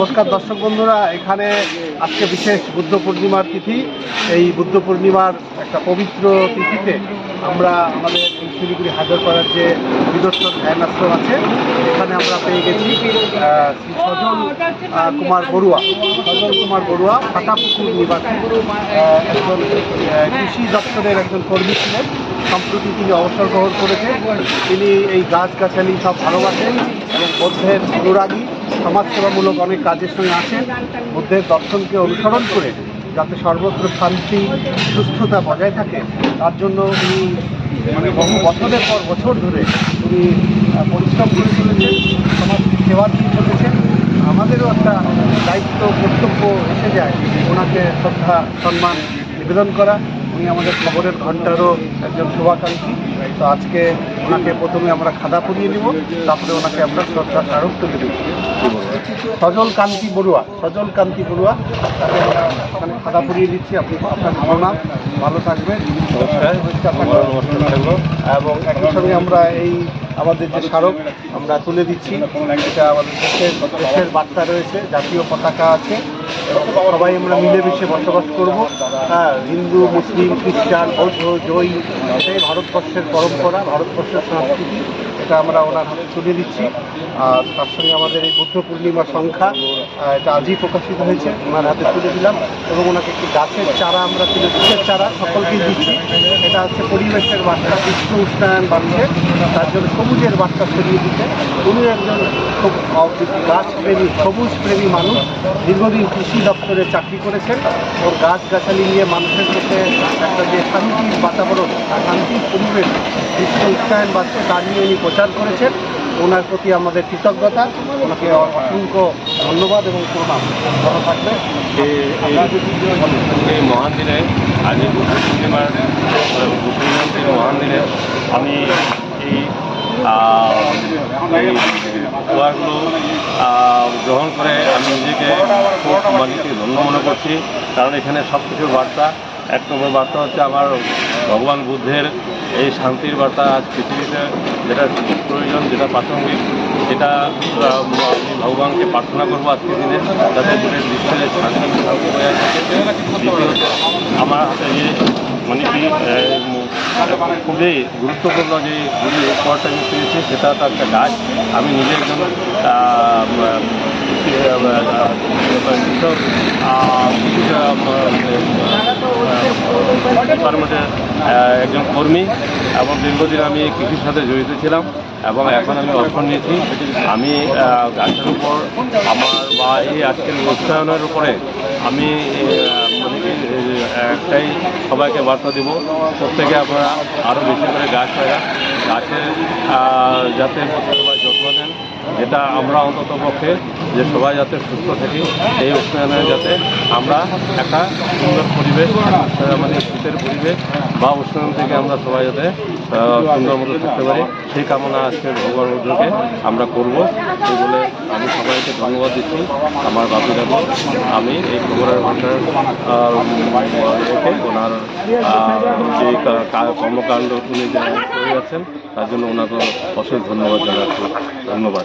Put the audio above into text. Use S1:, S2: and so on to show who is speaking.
S1: নমস্কার দর্শক বন্ধুরা, এখানে আজকে বিশেষ বুদ্ধ পূর্ণিমার তিথি। এই বুদ্ধ পূর্ণিমার একটা পবিত্র তিথিতে আমরা আমাদের শিলিগুড়ি হাজার করার যে বিদর্শন ধ্যান আশ্রম আছে, এখানে আমরা পেয়ে গেছি সজল কুমার বড়ুয়া। সজল কুমার বড়ুয়া ফাটাপুকুর নিবাসী। একজন কৃষি দপ্তরের একজন কর্মী ছিলেন। সম্প্রতি তিনি অবসর গ্রহণ করেছেন। তিনি এই গাছগাছালি সব ভালোবাসেন এবং বুদ্ধের অনুরাগী, সমাজসেবামূলক অনেক কাজের সঙ্গে আসেন। বুদ্ধের দর্শনকে অনুসরণ করে যাতে সর্বত্র শান্তি, সুস্থতা বজায় থাকে, তার জন্য উনি মানে বহু বছরের পর বছর ধরে উনি পরিশ্রম করে চলেছেন, সমাজ সেবা দিয়ে চলেছেন। আমাদেরও একটা দায়িত্ব, কর্তব্য এসে যায় ওনাকে শ্রদ্ধা, সম্মান নিবেদন করা। উনি আমাদের খবরের ঘন্টারও একজন শুভাকাঙ্ক্ষী। তো আজকে ওনাকে প্রথমে আমরা খাদা পরিয়ে নিব তারপরে ওনাকে আমরা শ্রদ্ধা স্মারক তুলে দেব। সজল কান্তি বড়ুয়া সজল কান্তি বড়ুয়া তাকে ওখানে খাদা পরিয়ে দিচ্ছি। আপনি আপনার ভালো থাকবেন।
S2: আমারও নমস্কার থাকল।
S1: এবং একই সঙ্গে আমরা এই আমাদের যে স্মারক আমরা তুলে দিচ্ছি এটা আমাদের দেশের দেশের বার্তা রয়েছে জাতীয় পতাকা আছে। সবাই আমরা মিলেমিশে বসবাস করব। হ্যাঁ হিন্দু, মুসলিম, খ্রিস্টান, বৌদ্ধ, জৈন, এটাই ভারতবর্ষের পরম্পরা, ভারতবর্ষের সংস্কৃতি। এটা আমরা ওনার হাতে তুলে দিচ্ছি। আর তার সঙ্গে আমাদের এই বুদ্ধ পূর্ণিমা সংখ্যা এটা আজই প্রকাশিত হয়েছে, ওনার হাতে তুলে দিলাম এবং ওনাকে একটি গাছের চারা আমরা তুলে গাছের চারা সকলকেই দিচ্ছি। এটা হচ্ছে পরিবেশের বার্তা বিশ্ব উষ্ণায়ন বাড়ছে তার জন্য সবুজের বার্তা ছড়িয়ে দিতে। উনি একজন খুব গাছ প্রেমী সবুজ প্রেমী মানুষ। দীর্ঘদিন কৃষি দপ্তরে চাকরি করেছেন। এবং গাছগাছালি নিয়ে মানুষের কাছে একটা যে শান্তির বাতাবরণ শান্তির পরিবেশ, বিশ্ব উষ্ণায়ন বাড়ছে তা নিয়ে উনি প্রচার করেছেন। ওনার প্রতি আমাদের কৃতজ্ঞতা। ওনাকে অসংখ্য ধন্যবাদ এবং প্রণাম। ভালো থাকবে
S2: এই- মহান দিনে, আজ পূর্ণিমার মহান দিনে আমি এই উপহারগুলো গ্রহণ করে আমি নিজেকে খুব ধন্য মনে করছি। কারণ এখানে সব কিছুর বার্তা এক নম্বর বার্তা হচ্ছে আমার ভগবান বুদ্ধের এই শান্তির বার্তা আজ পৃথিবীতে যেটা প্রয়োজন যেটা প্রাসঙ্গিক সেটা আমি ভগবানকে প্রার্থনা করব আজকের দিনে যাতে পুরো বিশ্বের শান্তি আমার হাতে যে মানে কি খুবই গুরুত্বপূর্ণ যে গুলি উপহারটা আমি পেয়েছি সেটা তো একটা গাছ আমি নিজে একজন কৃষক ডিপার্টমেন্টের একজন কর্মী এবং দীর্ঘদিন আমি কৃষির সাথে জড়িত ছিলাম এবং এখন আমি অবসর নিয়েছি। আমি গাছের উপর আমার বা এই আজকের উৎসাহনের উপরে আমি মানে একটাই সবাইকে বার্তা দেব। প্রত্যেকে আপনারা আরও বেশি করে গাছ লাগান। গাছের যাতে যেটা আমরা অন্তত পক্ষে যে সবাই যাতে সুস্থ থাকি এই উষ্ণায়নে যাতে আমরা একটা সুন্দর পরিবেশ মানে শীতের পরিবেশ বা উষ্ণায়ন থেকে আমরা সবাই যাতে সুন্দর মতো থাকতে পারি, সেই কামনা আজকে ভগবান আমরা করব। এই বলে আমি সবাইকে ধন্যবাদ দিচ্ছি, আমার বাপি দাদু আমি এই খবরের ভাষার ওনার যে কর্মকাণ্ড উনি করে তার জন্য ওনাকে অশেষ ধন্যবাদ জানাচ্ছি। ধন্যবাদ।